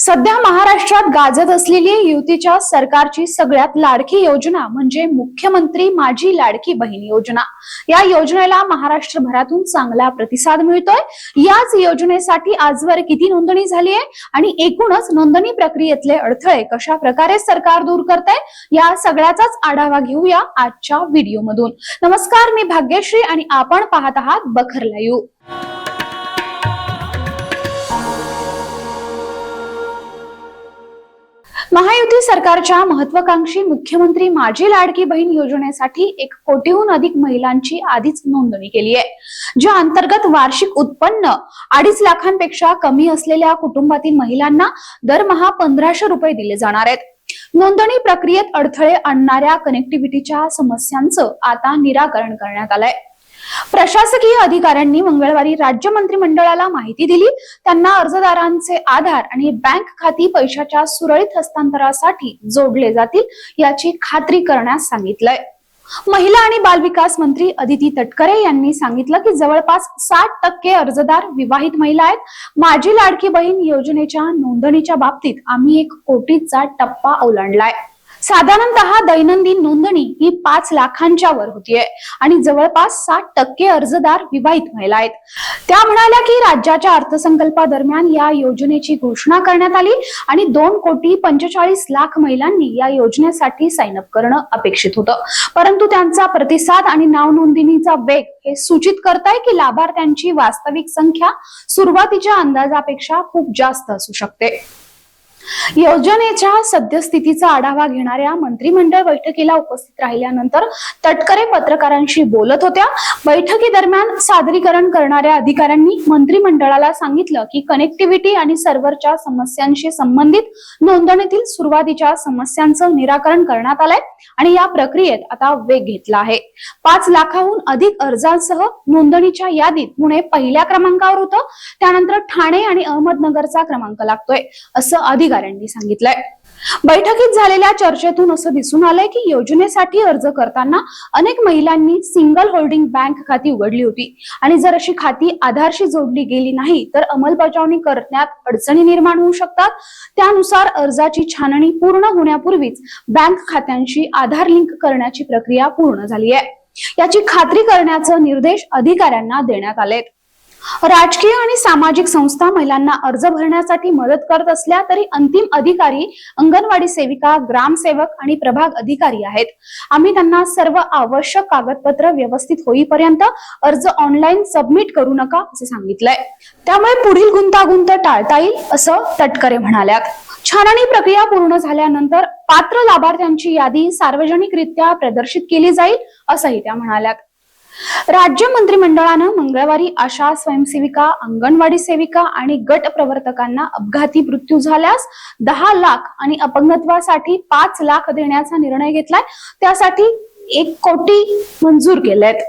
सध्या महाराष्ट्रात गाजत असलेली युतीच्या सरकारची सगळ्यात लाडकी योजना म्हणजे मुख्यमंत्री माझी लाडकी बहीण योजना. या योजनेला महाराष्ट्रभरातून चांगला प्रतिसाद मिळतोय. याच योजनेसाठी आजवर किती नोंदणी झाली आहे आणि एकूणच नोंदणी प्रक्रियेतले अडथळे कशा प्रकारे सरकार दूर करते या सगळ्याचाच आढावा घेऊया आजच्या व्हिडिओमधून. नमस्कार मी भाग्यश्री आणि आपण पाहत आहात बखर लाईव्ह. महायुती सरकारच्या महत्वाकांक्षी मुख्यमंत्री माझी लाडकी बहीण योजनेसाठी एक कोटीहून अधिक महिलांची आधीच नोंदणी केली आहे ज्या अंतर्गत वार्षिक उत्पन्न अडीच लाखांपेक्षा कमी असलेल्या कुटुंबातील महिलांना दरमहा पंधराशे रुपये दिले जाणार आहेत. नोंदणी प्रक्रियेत अडथळे आणणाऱ्या कनेक्टिव्हिटीच्या समस्यांचं आता निराकरण करण्यात आलंय. प्रशासकीय अधिकाऱ्यांनी मंगळवारी राज्य मंत्रिमंडळाला माहिती दिली. त्यांना अर्जदारांचे आधार आणि बँक खाती पैशाच्या सुरळीत हस्तांतरासाठी जोडले जातील याची खात्री करण्यास सांगितलंय. महिला आणि बालविकास मंत्री अदिती तटकरे यांनी सांगितलं की जवळपास साठ टक्के अर्जदार विवाहित महिला आहेत. माझी लाडकी बहीण योजनेच्या नोंदणीच्या बाबतीत आम्ही एक कोटीचा टप्पा ओलांडलाय. साधारणतः दैनंदिन नोंदणी ही पाच लाखांच्या वर होतीये आणि जवळपास साठ टक्के अर्जदार विवाहित महिला आहेत. त्या म्हणाल्या की राज्याच्या अर्थसंकल्पादरम्यान या योजनेची घोषणा करण्यात आली आणि दोन कोटी पंचेचाळीस लाख महिलांनी या योजनेसाठी साइन अप करणं अपेक्षित होतं. परंतु त्यांचा प्रतिसाद आणि नाव नोंदणीचा वेग हे सूचित करताय की लाभार्थ्यांची वास्तविक संख्या सुरुवातीच्या अंदाजापेक्षा खूप जास्त असू शकते. योजनेच्या सद्यस्थितीचा आढावा घेणाऱ्या मंत्रिमंडळ बैठकीला उपस्थित राहिल्यानंतर तटकरे पत्रकारांशी बोलत होत्या. बैठकी दरम्यान सादरीकरण करणाऱ्या अधिकाऱ्यांनी मंत्रिमंडळाला सांगितलं की कनेक्टिव्हिटी आणि सर्व्हरच्या समस्यांशी संबंधित नोंदणीतील सुरुवातीच्या समस्यांचं निराकरण करण्यात आलंय आणि या प्रक्रियेत आता वेग घेतला आहे. पाच लाखाहून अधिक अर्जांसह नोंदणीच्या यादीत पुणे पहिल्या क्रमांकावर होतं. त्यानंतर ठाणे आणि अहमदनगरचा क्रमांक लागतोय असं अधिकाऱ्यांनी सांगितलंय. बैठकीत झालेल्या चर्चेतून असं दिसून आलंय की योजनेसाठी अर्ज करताना अनेक महिलांनी सिंगल होल्डिंग बँक खाती उघडली होती. आणि जर अशी खाती आधारशी जोडली गेली नाही तर अंमलबजावणी करण्यात अडचणी निर्माण होऊ शकतात. त्यानुसार अर्जाची छाननी पूर्ण होण्यापूर्वीच बँक खात्यांशी आधार लिंक करण्याची प्रक्रिया पूर्ण झाली आहे. याची खात्री करण्याचे निर्देश अधिकाऱ्यांना देण्यात आलेत. राजकीय आणि सामाजिक संस्था महिलांना अर्ज भरण्यासाठी मदत करत असल्या तरी अंतिम अधिकारी अंगणवाडी सेविका ग्रामसेवक आणि प्रभाग अधिकारी आहेत. आम्ही त्यांना सर्व आवश्यक कागदपत्र व्यवस्थित होईपर्यंत अर्ज ऑनलाईन सबमिट करू नका असं सांगितलंय. त्यामुळे पुढील गुंतागुंत टाळता येईल असं तटकरे म्हणाल्यात. छाननी प्रक्रिया पूर्ण झाल्यानंतर पात्र लाभार्थ्यांची यादी सार्वजनिकरित्या प्रदर्शित केली जाईल असंही त्या म्हणाल्यात. राज्य मंत्रिमंडळानं मंगळवारी आशा स्वयंसेविका अंगणवाडी सेविका आणि गट प्रवर्तकांना अपघाती मृत्यू झाल्यास दहा लाख आणि अपंगत्वासाठी पाच लाख देण्याचा निर्णय घेतलाय. त्यासाठी एक कोटी मंजूर केलेत.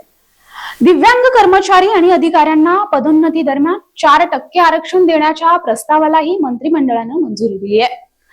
दिव्यांग कर्मचारी आणि अधिकाऱ्यांना पदोन्नती दरम्यान चार टक्के आरक्षण देण्याच्या प्रस्तावालाही मंत्रिमंडळानं मंजुरी दिली आहे